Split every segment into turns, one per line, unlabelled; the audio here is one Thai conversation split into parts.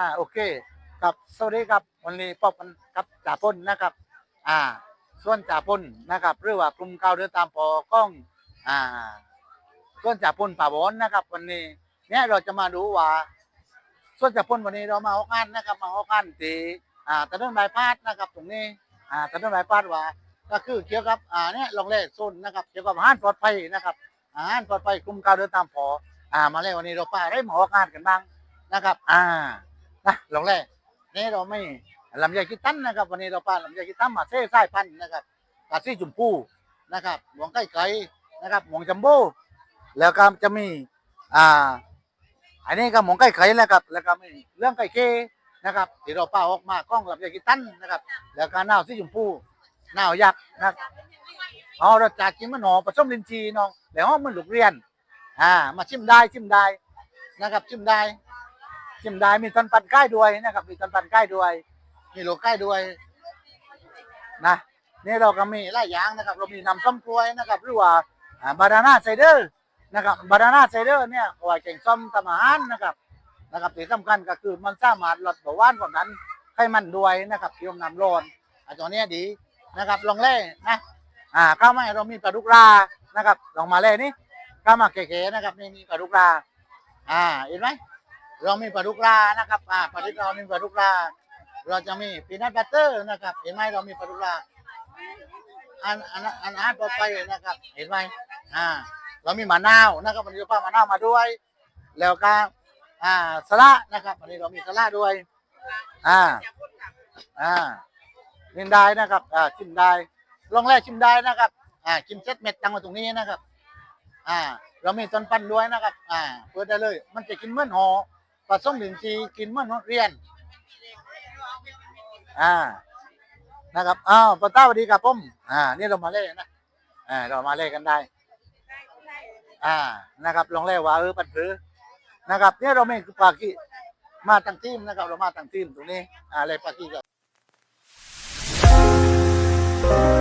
อ่าโอเคครับสวัสดีครับวันนี้พบกันกับจ่าพ่นนะครับ อ่า ส่วนจ่าพ่นนะครับ หรือว่ากลุ่มเก่าเดินตามปอกล้อง อ่า ส่วนจ่าพ่นป่าบอนนะครับ วันนี้ เนี่ยเราจะมาดูว่า ส่วนจ่าพ่นวันนี้เรามาฮอกอันนะครับ มาฮอกอันตีอ่าตะเรื่องบายพาดนะครับ ตรงนี้ อ่าตะเรื่องบายพาดว่า ก็คือเกี่ยวกับ อ่า เนี่ยลองเล่โซนนะครับ เกี่ยวกับอาหารปลอดภัยนะครับ อาหารปลอดภัยกลุ่มเก่าเดินตามปออ่า มาแล้ววันนี้เราป้าได้มาฮอกอันกันบ้างนะครับ อ่า นะลองแรกนี่เราไม่ลำไยกิตันนะครับ วันนี้เราปลาลำไยกิตันมาเซ่ไส้พันนะครับกาซี่จุ่มพูนะครับหมวงไก่ไก่นะครับหมวงจัมโบ้แล้วก็จะมีอ่าอันนี้ก็หมวงไก่ไก่แล้วครับแล้วก็มีเรื่องไก่เคนะครับที่เราป้าออกมากล้องลำไยกิตันนะครับ แล้วก็นาวซี่จุ่มพูนาวยักษ์นะครับอ๋อรสจัดกินมันหอผสมลินจีน้องแล้วมันลูกเรียนอ่ามาชิมได้ชิมได้นะครับชิมได้ ชิมได้มีต้นปันใกล้ด้วยนะครับ มีต้นปันใกล้ด้วย มีโลใกล้ด้วยนะนี่เราก็มีหลายอย่างนะครับ เรามีน้ำส้มกล้วยนะครับ หรือว่าบานาน่าไซเดอร์นะครับบานาน่าไซเดอร์เนี่ยเอาไว้แกงส้มทำอาหารนะครับนะครับที่สำคัญก็คือมันสามารถลดเบาหวานความดันไขมันด้วยนะครับที่น้ำร้อนอันตัวเนี้ยดีนะครับ ลองเล่นะอ่าข้าวไม้เรามีปลาดุกรานะครับ ลองมาเล่นี่ข้าวมาเก๋ๆนะครับนี่มีปลาดุกราอ่าเห็นไหม เรามีปลาดุกรานะครับอ่าปลาดุกเรามีปลาดุกราเราจะมีปีนัทบัตเตอร์นะครับ เห็นไหมเรามีปลาดุกราอันอันอันอาหารต่อไปนะครับ เห็นไหมอ่า เรามีมะนาวนะครับวันนี้เราป้ามะนาวมาด้วย แล้วก็อ่าสละนะครับวันนี้เรามีสละด้วย อ่า อ่าชิมได้นะครับ อ่าชิมได้ลองแรกชิมได้นะครับ อ่าชิมเซ็ตเม็ดตังไว้ตรงนี้นะครับ อ่า เรามีต้นปันด้วยนะครับ อ่าเปิดได้เลย มันจะกินเหมือนหอ ผสมดินจีกินเมือนหอเรียน อ่า นะครับ อ้าวปาต้าสวัสดีครับผม อ่า นี่เรามาเล่นนะ อ่า เรามาเล่นกันได้ อ่า นะครับ ลองเล่นว่าเออปันผือนะครับ เนี่ยเราไม่คือปากีมาตั้งทีมนะครับ เรามาตั้งทีมตรงนี้ อ่าเลยปากีกับอ่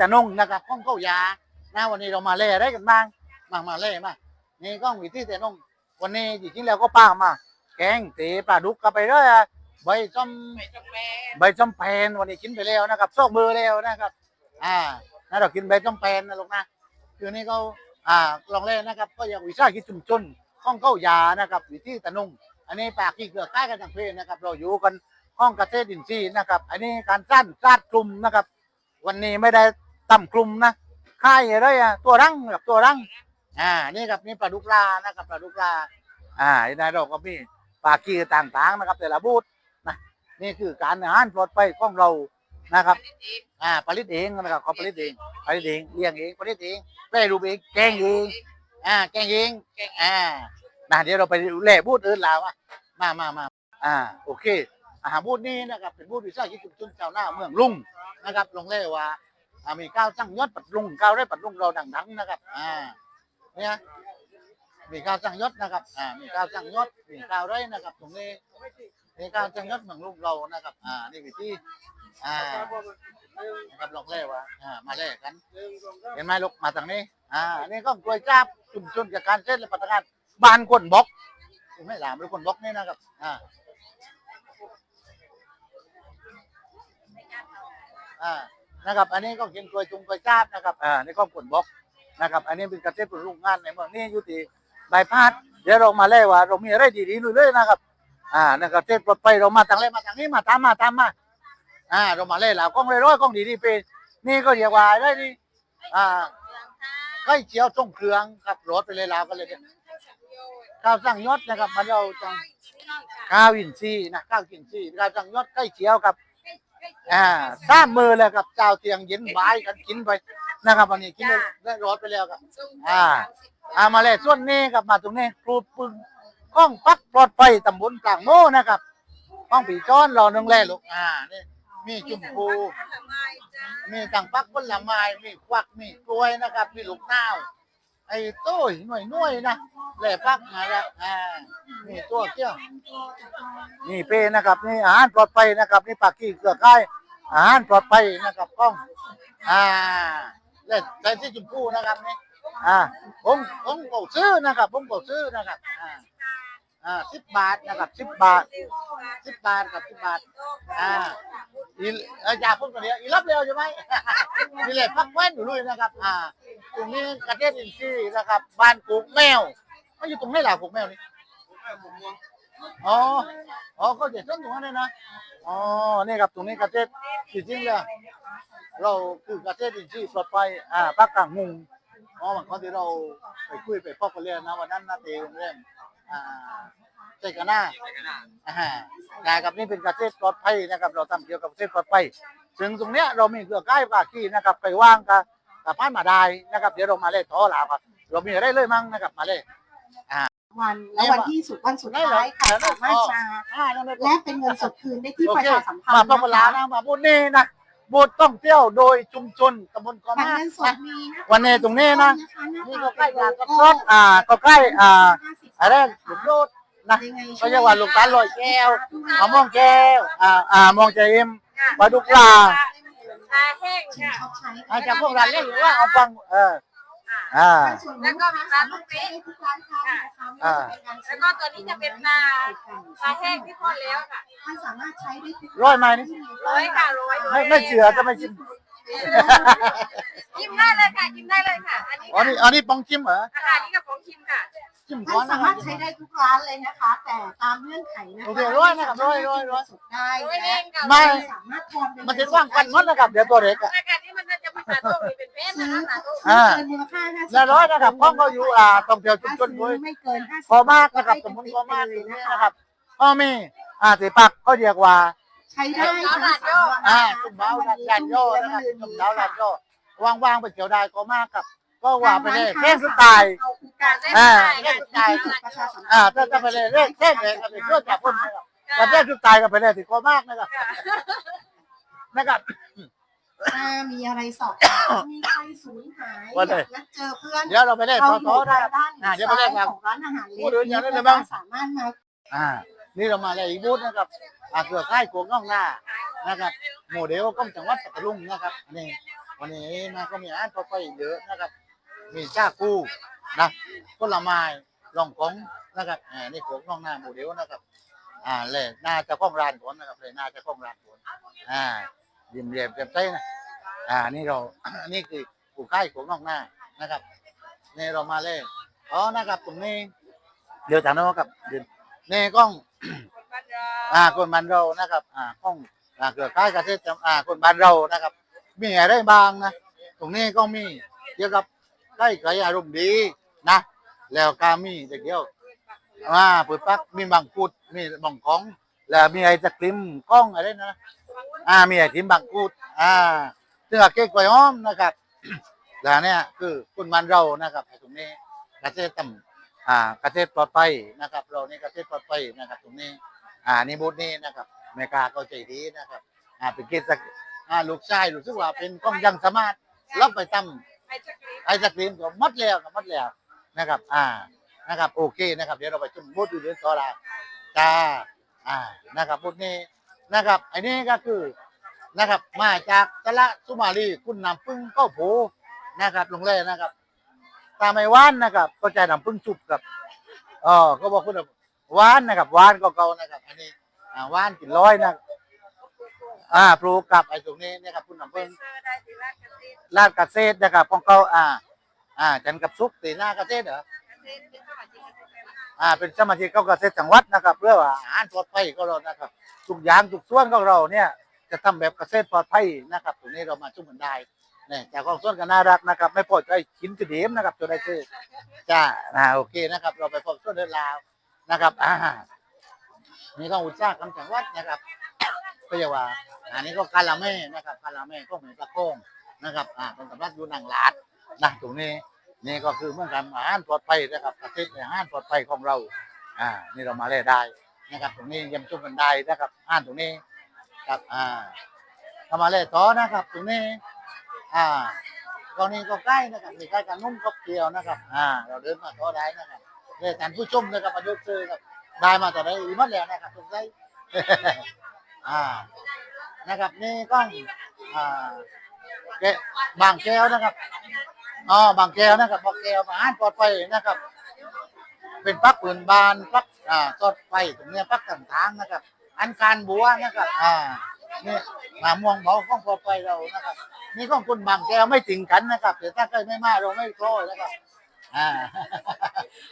ตะนงนะครับห้องเข้ายานะวันนี้เรามาเล่อะไรกันบ้างมามาเล่มานี่ก็อยู่ที่ตะนงวันนี้จริงๆแล้วก็ป้ามา แกงตีปลาดุกกันไปเลยอะใบส้มใบส้มแพนวันนี้กินไปแล้วนะครับซอกเบอร์แล้วนะครับ อ่านะเรากินใบส้มแพนนะลูกนะคือนี่ก็อ่าลองเล่นนะครับ ก็ยังวิสาหกิจชุมชนห้องเข้ายานะครับอยู่ที่ตะนงอันนี้ปากที่เกือใกล้กันทางเพศนะครับ เราอยู่กันห้องเกษตรอินทรีย์นะครับ อันนี้การสั้นซาดคลุมนะครับ วันนี้ไม่ได้ ต่ำคลุมนะค่ายอะไรอะตัวรังกับตัวรังอ่านี่ครับนี่ปลาดุกลานะครับปลาดุกลาอ่าในเราก็มีปลากีต่างๆนะครับ แต่ละบูธนะนี่คือการอาหารปลอดภัยของเรานะครับอ่าผลิตเองนะครับเขาผลิตเองผลิตเองเลี้ยงเองผลิตเองแปรรูปเองแกงเองอ่าแกงเองอ่านะเดี๋ยวเราไปแล่บูธอื่นแล้วอะมามามาอ่าโอเคอาหารบูธนี้นะครับเป็นบูธวิสาหกิจชุมชนชาวนาเมืองลุงนะครับลงเล่ว่า อ่ามีข้าวสั่งยศปัดลุงข้าวได้ปัดลุงเราดังๆนะครับ อ่า เนี่ยมีข้าวสั่งยศนะครับ อ่า มีข้าวสั่งยศมีข้าวได้นะครับ ตรงนี้มีข้าวสั่งยศเมืองลุงเรานะครับ อ่า นี่คือที่อ่านะครับลองเล่ว่าอ่า มาเล่กัน เห็นไหมลูกมาทางนี้ อ่าอันนี้ก็กล้วยจับชุมชนกับการเส้นและพัฒนาบ้านคนบล็อกไม่หลามหรือคนบล็อกนี่นะครับ อ่าอ่า นะครับ อันนี้ก็กินกล้วยจุงกล้วยจ้าบนะครับอ่านี่ก็ผลบล็อกนะครับ อันนี้เป็นเกษตรผลรุ่งงานในเมืองนี้อยู่ที่ใบายพาดเดี๋ยวเรามาเล่ว่า เรามีอะไรดีๆเลยนะครับ อ่านะครับเทศปลอดภัยเรามาทางเล่มาทางนี้มาตามมาตามมา อ่า เรามาเล่แล้วกล้องเลยร้อยกล้องดีๆเป็นนี่ก็เรียกว่าได้ดีอ่าใกล้เจียวส่งเครื่องครับรถไปเลยแล้วก็เลยเนี่ยข้าวสั่งยศนะครับมันเราจังข้าวอินทรีย์นะข้าวอินทรีย์ข้าวสั่งยศใกล้เจียวครับ อ่าสามมือเลยครับเจ้าเตียงเย็นบายกันกินไปนะครับวันนี้กินไปได้รถไปแล้วครับอ่าอ่ามาเลยส่วนนี้ครับมาตรงนี้ครูปึงก็ห้องพักปลอดภัยตำบลกลางโมนะครับห้องปีจ้อนรอนึงแลลูกอ่านี่มีจุ่มพูมีต่างปักผลไม้มีควักมีกล้วยนะครับ มีลูกนาว ไอ้โต้ยหน่วยหน่วยนะแหล่พักมาแล้วอ่ามีตัวเกี้ยวนี่เป้นะครับ นี่อาหารปลอดภัยนะครับ นี่ปากกี้เกลือก้ายอาหารปลอดภัยนะครับกล้อง อ่าเล่นใส่ที่จุ่มพูนะครับนี่อ่าผมผมก็ซื้อนะครับผมก็ซื้อนะครับอ่าอ่าสิบบาทนะครับสิบบาทสิบบาทกับสิบบาทอ่าอีเอออย่าพูดกันเดียวอีรับเร็วใช่ไหมนี่แหละพักแว่นอยู่เลยนะครับ อ่า ตรงนี้กระเทศอินทรีย์นะครับ บ้านกูกแมวมันอยู่ตรงไหนล่ะกูกแมวนี่อ๋ออ๋อเขาเด็ดต้นตรงนั้นเลยนะอ๋อนี่ครับตรงนี้กระเทศจริงๆเลยเราคือกระเทศอินทรีย์ปลอดภัยอ่าภาคกลางมุงอ๋อมันก็ที่เราไปคุยไปพบกันเรียนนะวันนั้นนะเตโรงเรียนอ่าเจกันหน้าอ่านะครับนี่เป็นกระเทศปลอดภัยนะครับ เราทำเกี่ยวกับกระเทศปลอดภัยซึ่งตรงเนี้ยเรามีเครือข่ายภาคีนะครับ ไปว่างกับ กับพานมาได้นะครับ เดี๋ยวเรามาเล่นต่อหลาครับเรามีอะไรเลยมั้งนะครับมาเล่น
วันและวันที่สุดวันสุดท้ายค่ะสามารถมา
อ่านั่นเลย
และเป็นเงินสดคืนได้ที่
โอ
ประ
เค
ชาสัมพั
มาน
ธ์
พับลา
นะคะ
นะมาบูธนี่นะบูธท่องเที่ยวโดยชุมชนตำบลกอ
บัตร
มา
เงินส
นะ
ดมีนะคะ
วันนี้ตรงนี้นะ
นี่
นี่
ก็
ก็
ใก
ใก
ล้
ล้
กั
กั
บบก็
ก็อ่าก็ใกล้อ่าอะไรหลุมโลดนะ
ยังไง
ก็เรียกว่าหลุมตาลลอยแก้ว มะม่วงแก้วอ่าอ่ามองใจเอ็มปลาดุกลา
ชาแห้งค่ะ
ชอบใช้
อาจจะพวกเราเล่นหรือว่าเอาฟังเอออ่า
แล้วก็มีร้านลูกเป๊ะทุกร้านค้านะคะ
อ่า
แล้วก็ตัวนี้จะเป็นปลาปลาแห้งที่ทอดแล้วค่ะ
มันสามารถใช้ได้ทุก
ร้อยไหมนี่
ร้อยค่ะร้อย
ไม่ไม่เชื่อจะไม่ชิม
ชิมได้เลยค่ะชิมได้เลยค่ะ อันนี้
อ๋อนี่อันนี้ปองชิมเหรอ
อาหารนี่กับของชิมค่ะ
ชิม
มั
ก่อน
น
นะ
สา
ค
มา
รับ
รถใช้ได้ทุกร้านเลยนะคะ แต่ตามเงื่อนไขนะคะ
โอเคร้อยนะครับร้อยร้อยร้อย
สดได้
ร้อยเองค่ะ
ไม่
สามารถทอนเป็น
มันจะว่างกันหมดนะครับเดี๋ยวตัวเล็กอะ
รายการนี้มันน่าจะมีปลาโต้มีเป็นเพชร
ซื้
นะ
อ
คะปลาโต้
อ่า
เกินมูลค่า50
แล้วร้อยนะครับห้องก็อยู่อ่าตรงเที่ยวชุมชนด้วย
ไม่เกิน50
พอมากนะครับสมมติพอมากอย่างนี้นะครับก็มีอ่าติปักก็เรียกว่า
ใช้ได้ทั้งสามวัน
อ่า
นะคะ
ตุ่มเบาลานโยนะครับตุ่มเบาลานโยว่างๆไปเที่ยวได้ก็มากครับ ก็ว่าไปเลยเท่สไตล์
เอาคู
กา
การร
ได้
อ่า
ได้
เท่สไตล์
ประชาสัมพันธ์
อ่าถ้าจะไปเลยเท่เท่เลยก็เป็นเรื่องจากคนนะครับแต่เท่สไตล์ก็ไปเลยถึงก็มากนะครับนะครับ
ถ้ามีอะไรสอบถามมีใครสูญหาย
ว่าเลย
นัดเจอเพื่อน
เดี๋ยวเราไปเล่น
เรา
ต่อ
อยู่
ๆได้
ด้าน
อ่า
ซ้าย
เดี๋ยวไปเล่นครับ
ของร้านอาหาร
พูดถึงอย่างนั้นเลย
นะ
บ้าง
สามารถมา
อ่า นี่เรามาในอีกบูธนะครับอ่าเกือบใกล้โขงน่องหน้านะครับโมเดลก็จังหวัดปัตตานีนะครับนี่วันนี้มาก็มีอาหารพอไปเยอะนะครับ มีจ้ากูนะผลไม้ลองของนะครับอ่านี่โขงน่องหน้าโมเดลนะครับ อ่าเลยน่าจะข้องร้านผลนะครับเลยน่าจะข้องร้านผลอ่ายิ้มเรียมเต็มใจนะอ่านี่เรานี่คือผู้ค่ายโขงน่องหน้านะครับนี่เรามาเลยอ๋อนะครับตรงนี้ เดี๋ยวจากโน้นครับเดี๋ยวนี่กล้องอ่าคนบ้านเรานะครับ อ่ากล้องอ่าเกิดค่ายกษตรจำอ่าคนบ้านเรานะครับ มีอะไรบ้างนะตรงนี้ก็มีเกี่ยวกับ ไก่ไก่อารมณ์ดีนะ แล้วก็มีเด็กเดียวอ่าเปิดปักมีบังกุดมีบังของ แล้วมีไอศกรีมกล้องอะไรนะอ่ามีไอติมบังกุดอ่าซึ่งเค้กกล้วยหอมนะครับแล้วเนี่ยคือคนบ้านเรานะครับตรงนี้เกษตรทำอ่าเกษตรปลอดภัยนะครับ เรานี่เกษตรปลอดภัยนะครับตรงนี้ อ่านี่บูธนี้นะครับอเมริกาก็ใจดีนะครับ อ่าเป็นเกษตรอ่าลูกชายรู้สึกว่าเป็นกล้องยังสามารถรับไปทำ
ไอศกรีม
ไอศกรีมก็มัดแล้วก็มัดแล้วนะครับ อ่านะครับ โอเคนะครับ เดี๋ยวเราไปชมบูธอื่นๆต่อละจ้าอ่านะครับบูธนี้นะครับไอ้นี่ก็คือนะครับ มาจากตะละสุมาลีคุณนำพึ่งก็โผนะครับลงเลยนะครับ ตาไอ้ว่านนะครับก็ใจนำพึ่งชุบกับเออก็บอกคุณว่านนะครับว่านก็เก่านะครับ อันนี้อ่าว่านกินร้อยนะ อ่าปลูกกับไอ้ตรงนี้นะครับคุณนำ
เป็
พึ่
น
ง
เซอร์ได้สิราชเกษตร
ลาดเกษตรนะครับของเขาอ่า อ่าจันกับซุกตีหน้าเกษตรเหรอ
เกษตรเป็นสมาชิกเกษตร
อ่าเป็นสมาชิกเขาเกษตรจังหวัดนะครับเพื่อว่าอาหารปลอดภัยก็เรานะครับทุกอย่างทุกส่วนของเราเนี่ย จะทำแบบเกษตรปลอดภัยนะครับตรงนี้เรามาชุ่มกันได้เนี่ยจากของส่วนกันน่ารักนะครับ ไม่พอใจชิ้นจะเดียมนะครับตัวใดคือจ้าอ่าโอเคนะครับ เราไปพบส่วนเดินลาวนะครับอ่านี่ก็อุตสาหกรรมจังหวัดนะครับก็เรียกว่า อันนี้ก็กาลาเม่นะครับกาลาเม่ก็เหมือนตะโก้งนะครับอ่าเป็นสำนักอยู่นางลาดนะตรงนี้นี่ก็คือเมื่อการอาหารปลอดภัยนะครับประเทศอาหารปลอดภัยของเราอ่านี่เรามาเล่ได้นะครับ ตรงนี้ยี่ยมชมกันได้นะครับอ่านตรงนี้ครับอ่าเรามาเล่ต่อนะครับ ตรงนี้อ่าตรงนี้ก็ใกล้นะครับมีใกล้กันนุ่มก็เกี่ยวนะครับ อ่า เราเดินมาต่อได้นะครับเล่ท่านผู้ชมนะครับมาดูเจอครับได้มาแต่ได้อีมัดแล้วนะครับตรงนี้อ่า นะครับ นี่ก็อ่าแกะบางแก้วนะครับอ๋อบางแก้วนะครับบางแก้วอาหารปลอดภัยนะครับ เป็นปักปืนบานปักอ่าตอดไฟตรงเนี้ยปักต่างๆนะครับ อันคารบัวนะครับ อ่านี่มะม่วงเบาของปลอดภัยเรานะครับ นี่ของคุณบางแก้วไม่ถึงกันนะครับแต่ถ้าใครไม่มาเราไม่โกรธนะครับอ่า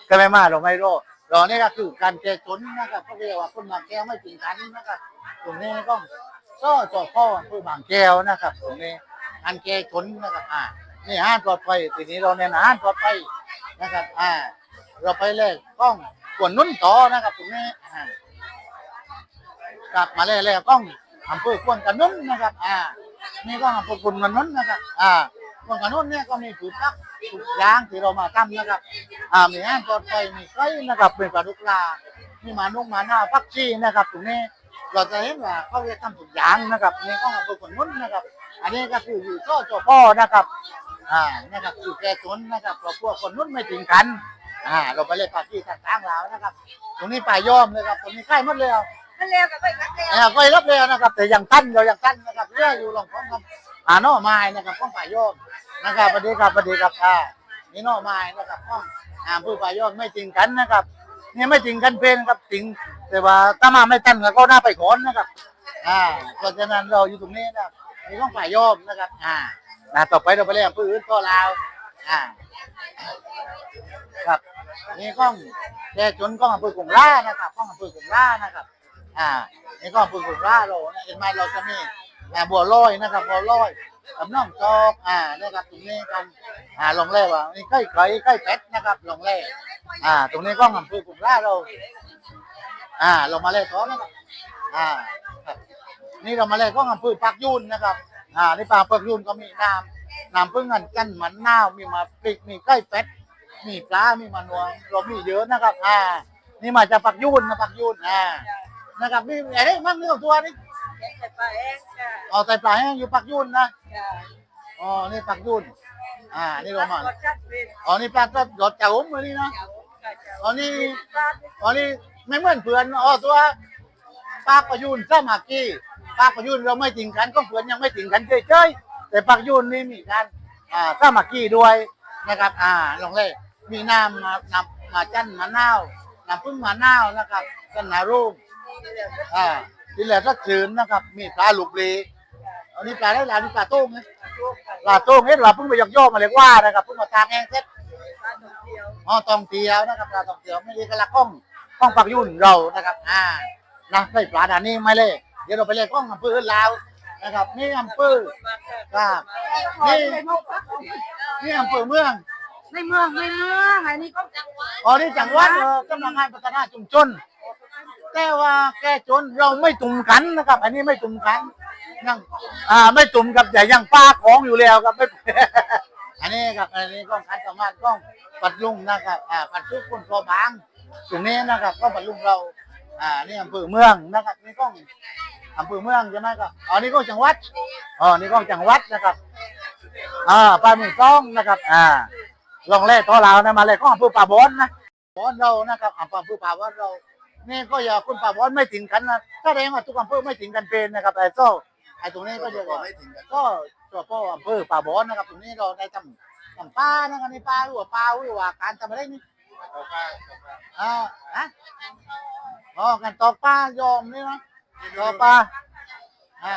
ก็ไม่มาเราไม่โรคเรานี่ก็คือการแก้จนนะครับเขาเรียกว่าคุณบางแก้วไม่ถึงกันนะครับตรงนี้ก็ ก็จอพ่อคือบางแก้วนะครับตรงนี้อันแก้จนนะครับอ่านี่อาหารปลอดภัยทีนี้เราเนี่ยนอาหารปลอดภัยนะครับ อ่า เราไปเลยกล้องกวนนุ่นต่อนะครับตรงนี้อ่ากลับมาเลยเลยกล้องอำเภอควนกันนุ่นนะครับ อ่า นี่ก็อำเภอควนกันนุ่นนะครับ อ่าควนกันนุ่นเนี่ยก็มีผืนพักผืนยางที่เรามาทำนะครับ อ่า มีอาหารปลอดภัยมีไก่นะครับเป็นปลาดุกลามีมานุ่งมาหน้าพักชีนะครับตรงนี้ เราจะเห็นว่าเขาจะทำถุงยางนะครับนี่ก็อำเภอควนนุ่นนะครับ อันนี้ก็คืออยู่โซ่จอพ่อนะครับอ่านะครับคือแกจนนะครับเพราะพวกคนนุ่นไม่ถึงกันอ่าเราไปเลยปาร์ตี้ต่างๆแล้วนะครับ ตรงนี้ป่ายอมเลยครับตรงนี้ใกล้หมดเลยอะ
มันเร็วกับไปรักเร็ว
อ่าก็รับเลยนะครับ แต่ยังตั้นเรายังตั้นนะครับเรื่องอยู่ลองของครับอ่าน้อไม้นะครับของป่ายอมนะครับสวัสดีครับสวัสดีครับอ่านี่น้อไม้นะครับของอ่าผู้ป่ายอมไม่จริงกันนะครับนี่ไม่จริงกันเป็นครับจริง แต่ว่าถ้ามาไม่ตั้นก็น่าไปขอนนะครับอ่าเพราะฉะนั้นเราอยู่ตรงนี้นะครับนี่ต้องป่ายอมนะครับ อ่านะต่อไปเราไปเล่นปืนก็ลาวอ่า ครับนี่กล้องแกจนกล้องอำเภอกงล่านะครับกล้องอำเภอกงล่านะครับ อ่านี่กล้องอำเภอกงล่าเราเห็นไหมเราจะมีอ่าบัวลอยนะครับบัวลอยกับน้องจอกอ่านะครับตรงนี้กันอ่าลงเล่ว่านี่ใกล้ไก่ใกล้เป็ดนะครับลงเล่อ่า ตรงนี้กล้องอำเภอกงล่าเรา อ่าลงมาเล่ท้อนะครับ อ่าครับนี่เรามาเล่กล้องอำเภอปากยุนนะครับ อ่าในป่าปากยุนก็มีน้ำน้ำพึ่งกันกันมันนาวมีมาปลิกมีใกล้เป็ดมีปลา มีมันวงเรามีเยอะนะครับ อ่า นี่มาจากปักยุนนะปักยุนอ่า นะครับมีอะไรมั่งเนื้อตัวนี่
แต่ปลาเองจ้ะ
เอาแต่ปลาแห้งอยู่ปักยุนนะ
จ้ะ
อ๋อ นี่ปักยุนอ่า นี่เรามา
รสชาติเป็น
อ๋อ นี่ปลาทอดรสจ่าอุ้มเลยนี่นะ
เจ้าค่ะเจ้า
อ๋อ นี่
ปลา
อ๋อ นี่ ไม่เหมือนเพื่อนอ๋อตัวปากประยุนสมัคคีปากประยุนเราไม่ติงกันก็เพื่อนยังไม่ติงกันเฉยๆแต่ปากยุนนี่มีการอ่าสมัคคีด้วยนะครับ อ่าลองเลยมีน้ำมานำมาจันมะนาวน้ำพึ่งมะนาวนะครับจันนารูปอ่าที่เหลือก็จืนนะครับ มีปลาลูกปลีอันนี้ปลาได้ลานี่ปลาโต้งนะปลาโต้งเฮ็ดเราเพิ่งไปยกย่อมาเรียว่านะครับเพิ่งมาตากแห้งเสร็จ
ปลาตัวเดียว
อ๋อตองเตียวนะครับปลาตองเตียวไม่ได้กระลักข้อง ข้องปักยุ่นเรานะครับ อ่านะได้ปลาดานนี้ไม่เลยเดี๋ยวเราไปเลยข้องอำเภอลาวนะครับ นี่อำเภอครับนี่นี่อำเภอเมือง
ในเมืองในเมืองอันนี้ก็
อ๋อนี่จังหวัดเออกำลังงานพัฒนาชุมชนแต่ว่าแก้จนเราไม่ตุ่มกันนะครับ อันนี้ไม่ตุ่มกันยังอ่าไม่ตุ่มกับแต่ยังป้าของอยู่แล้วครับไม่อันนี้ครับ อันนี้ก็การสามารถก็ปัดลุงนะครับอ่าปัดทุกคนพอบาง ตรงนี้นะครับก็ปัดลุงเราอ่านี่อำเภอเมืองนะครับนี่ก็อำเภอเมืองใช่ไหมครับอ๋อนี่ก็จังหวัดอ๋อนี่ก็จังหวัดนะครับอ่าปลาหมึกต้องนะครับ อ่า ลองเล่ต่อเรานะมาเลยก็อำเภอป่าบอนนะบอนเรานะครับอำเภอป่าบอนเรานี่ก็อย่าคุณป่าบอนไม่ถึงกันนะถ้าแดงว่าทุกอำเภอไม่ถึงกันเป็นนะครับไอ้โซ่ไอ้ตรงนี้ก็เรียกว่าก็ตัวพ่ออำเภอป่าบอนนะครับ ตรงนี้เราได้ทำทำป้านะครับนี่ป้าหรือว่าป้าหรือว่าการทำอะไรนี่ อ่าฮะอ๋อการตอกป้ายอมนี่นะตอกป้าอ่า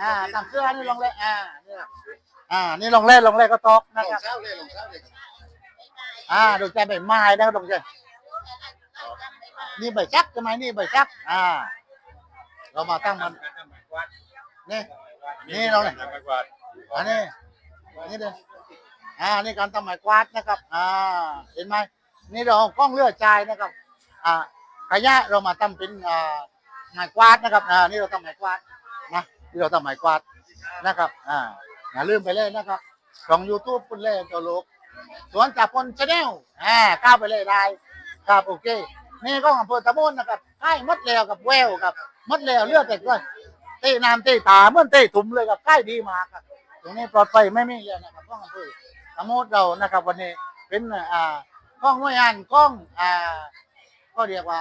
อ่าทำเสื้อนี่ลองเลยอ่านี่อ่านี่ลองเล่นลองเล่นก็ตอกนะครับอ่าดอกใจใบไม้นะครับดอกใจนี่ใบจักใช่ไหมนี่ใบจัก อ่า เรามาตั้งมันนี่นี่เราเนี่ยอันนี้อันี่เลยอ่านี่การทำหมายกวาดนะครับ อ่า เห็นไหม นี่เราเอากล้องเลือดใจนะครับอ่าขยะเรามาทำเป็นอ่าหมายกวาดนะครับอ่านี่เราทำหมายกวาดนะนี่เราทำหมายกวาดนะครับอ่าอย่าลืมไปเลยนะครับช่องยูทูบคุณเล่ตัวโลกสวนจากพลชาแนลอ่าเข้าไปเลยได้ครับโอเคนี่ก็อำเภอตะโมนนะครับใกล้หมดแล้วกับแววกับหมดแล้วเลือดแต่ก็เตะน้ำเตะตาเหมื่อนเตะถุมเลยกับใกล้ดีมากครับตรงนี้ปลอดภัยไม่มีเลยนะครับก็อำเภอตะโมนเรานะครับ วันนี้เป็นอ่า กล้องหน่วยงานกล้องอ่าก็เรียกว่า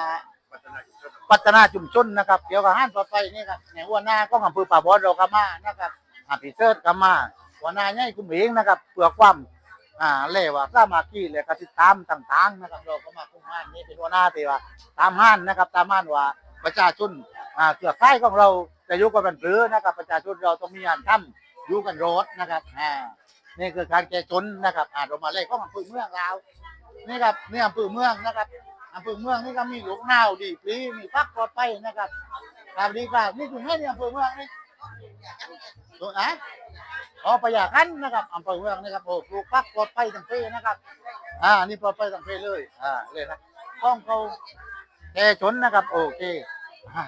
พัฒนาชุมชนนะครับเกี่ยวกับห้านปลอดภัยนี่ครับในหัวหน้าก็องอำเภอป่าบอนเราก็มานะครับอ่าพีเซิร์ก็มาหัวหน้าใหญ่คุณเองนะครับเพื่อความอ่าเล่ว่าสามาคีเลยก็ติดตามต่างๆนะครับเราก็มาคุ้มห้านนี่เป็นหัวหน้าตีว่า ตามห้านนะครับ ตามห้านว่าประชาชนอ่าเกือบค่ายของเราจะอยู่กันเป็นหรือนะครับ ประชาชนเราต้องมีงานทำอยู่กันรถนะครับอ่านี่คือการแก้จนนะครับอ่าเรามาเล่ก็อำเภอเมืองเรา นี่ครับนี่อำเภอเมืองนะครับอำเภอเมืองนี่ก็มีหลวงนาวดีปลีมีพักปลอดภัยนะครับครับดีครับนี่ถึงให้นี่อำเภอเมืองนี่ถูกไหมอ๋อประหยัดกันนะครับอำเภอเมืองนะครับโอ้ปลูกพักปลอดภัยทั้งปีนะครับ อ่า นี่ปลอดภัยทั้งปีเลย อ่าเลยนะห้องเขาแกชนนะครับ โอเค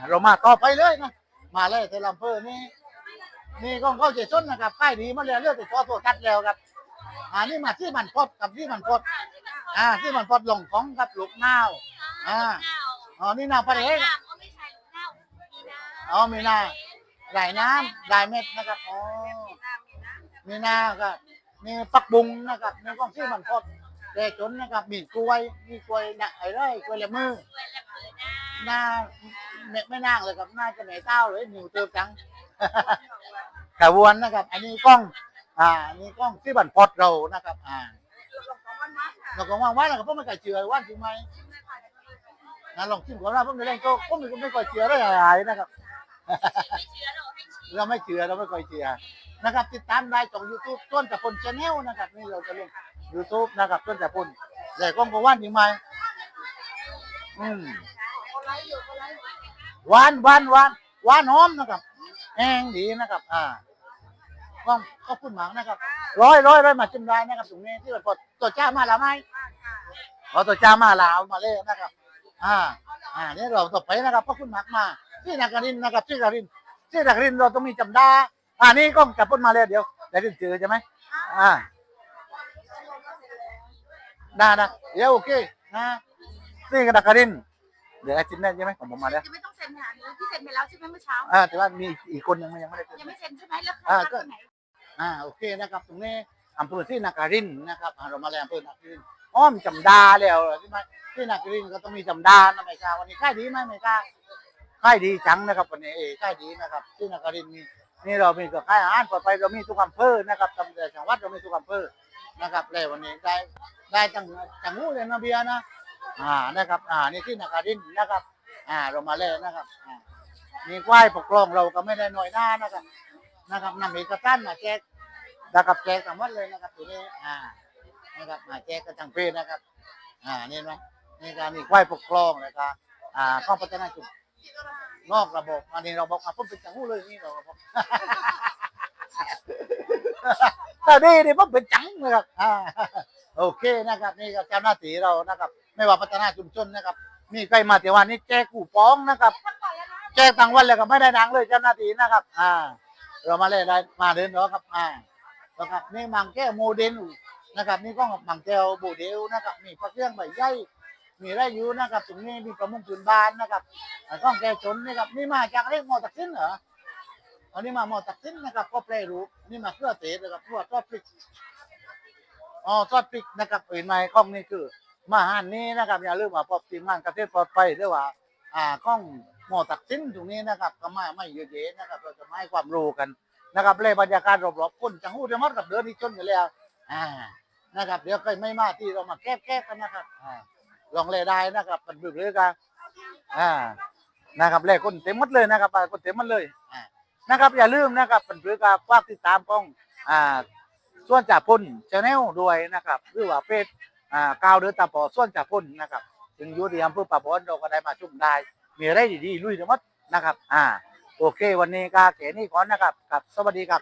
เรามาต่อไปเลยนะมาเลยเทลอำเภอนี่นี่ก้องเข้าเจชนนะครับค่ายดีมาแล้วเลือดติดต่อตัวตัดแล้วครับอ่านี่มาที่มันพดกับที่มันพด อ่าที่มันพอดลงของกับลูกนาวอ่าอ๋อนี่นาวปลาเล็ก
น้ำก็ไม่ใช่ลูกน้ำมีน้ำ
อ๋อมีนาหลายน้ำหลายเม็ดนะครับอ๋อมีนาก็มีปักบุงนะครับมีของที่มันพอดแต่จนนะครับมีกล้วยมีกล้วยหนักไอ้ไรกล้วยละมือ
เวลาเปิดน้
หน้าไม่ไม่นางเลยครับหน้าจะไหนเต้าเลยหนิวเติมจังขบวนนะครับ อันนี้กล้อง อ่าอันนี้กล้องที่บันพอดเรานะครับ อ่าำเราก็ว่างว่าเราก็ไม่เคยเชื่อว่าจริงไหมนะลองชิมก่อนนะผมจะเล่นก็ก็ไม่ไม่ค่อยเชื่อได้อะไรนะครับ
ไม่เชื้อเราให้ชิม
เราไม่เชื่อเราไม่ค่อยเชื่อนะครับ ติดตามได้จากยูทูบต้นจากพลชาแนลนะครับนี่เราจะลงยูทูบนะครับต้นจากพลแต่กล้องก็ว่านจริงไหมอืมหวานหวานหวานหวานหอมนะครับแห้งดีนะครับ อ่า ก็ก็พูดหมังนะครับร้อยร้อยร้อยมาจิ้มได้นะครับตรงนี้ที่เราปลดตัวจ้ามาแล้วไหมเอาตัวจ้ามาลาวมาเลยนะครับ อ่า อ่านี่เราต่อไปนะครับพระคุณมักมาที่นักการินนะครับที่นักการินที่นักการินเราต้องมีจำดาอ่านี่ก็จับพ้นมาเลยเดี๋ยวได้ยินเจอใช่ไหมอ่าได้นะเดี๋ยวโอเคนะที่นักการินเดี๋ยวไอ้จินได้ใช่ไหมของผมมาแล้ว
จะไม่ต้องเซ็นขนาดนี้พี่เซ็นไปแล้วใช่ไหมเมื่อเช้า
อ่าแต่ว่ามีอีกคนยังไม่ยังไม่ได้เจอ
ยังไม่เซ็นใช่ไหมแล้ว
อ่า
ใคร
ก็
รับคนไหน
อ่าโอเคนะครับ ตรงนี้อำเภอที่นาการินนะครับอ่าเรามาแล้วอำเภอนาการินอ้อมจำดาแล้วใช่ไหมที่นาการินก็ต้องมีจำดานะไม่กล้าวันนี้ค่ายดีไหมไม่กล้าค่ายดีจังนะครับวันนี้เออค่ายดีนะครับ ที่นาการินมีนี่เรามีกับค่ายอาหารปลอดภัยเรามีทุกอำเภอนะครับตำรวจจังหวัดเรามีทุกอำเภอนะครับเลยวันนี้ได้ได้จังจังหูเลยนะเบียนะอ่านะครับ อ่านี่ที่นาการินนะครับ อ่าเรามาเลยนะครับอ่ามีควายปกครองเราก็ไม่ได้น้อยหน้านะครับ นะครับนำเอกสารมาแจกนะครับแจกทั้งหมดเลยนะครับตัวนี้อ่านะครับมาแจกกันทั้งเพศนะครับ อ่านี่ไหมนี่การมีควายปกครองนะครับอ่าข้อพัฒนาจุดนอกระบบอันนี้เราบอกอะผมเป็นจังหูเลยนี่เราบอกแต่ดีนี่ผมเป็นจังนะครับอ่าโอเคนะครับ นี่ก็เจ้าหน้าที่เรานะครับ ไม่ว่าพัฒนาชุมชนนะครับมีใครมาเที่วันนี้แจกกูปองนะครับ แจกต่างวันเลยก็ไม่ได้ดังเลยเจ้าหน้าที่นะครับ อ่า เรามาเล่นได้มาเดินเนาะครับอ่าแล้วครับนี่มังแก้วโมเดลนะครับนี่ก็มังแก้วโมเดลนะครับมีพระเครื่องใบใหญ่มีไรอยู่นะครับตรงนี้มีประมงพื้นบ้านนะครับก้องแก้วชนนะครับนี่มาจากเรียกมอตักซินเหรออันนี้มามอตักซินนะครับก็แปรรูปนี่มาเครื่องเทศนะครับพวกทอดพริกอ๋อทอดพริกนะครับเห็นไหมข้องนี่คือมาหานนี้นะครับอย่าลืมว่าพบทีมงานเกษตรปลอดภัยด้วยว่า อ่าข้อง หมอตักสินตรงนี้นะครับก็ไมาไม่เยอะแยะนะครับเราจะมาให้ความรู้กันนะครับเลยบรรยากาศรอบๆคนจังหูเดียวมัดกับเดินที่ชนกันแล้วอ่านะครับ เดี๋ยวใครไม่มาที่เรามาแก้แก้กันนะครับอ่าลองเลยได้นะครับมันบึกเลยกันอ่านะครับเลยคนเต็มหมดเลยนะครับคนเต็มหมดเลยอ่านะครับ อย่าลืมนะครับเป็นเพื่อการฝากติดตามกล้องอ่าส่วนจ่าพ่นชาแนลด้วยนะครับหรือว่าเพจอ่าก้าวเดินตามปอส่วนจ่าพ่นนะครับถึงอยูที่อำเภอป่าบอนเราก็ได้มาชุ่มได้ มีอะไรดีๆลุยทั้งหมดนะครับ อ่า โอเค วันนี้ก็แค่นี้ก่อนนะครับครับ สวัสดีครับ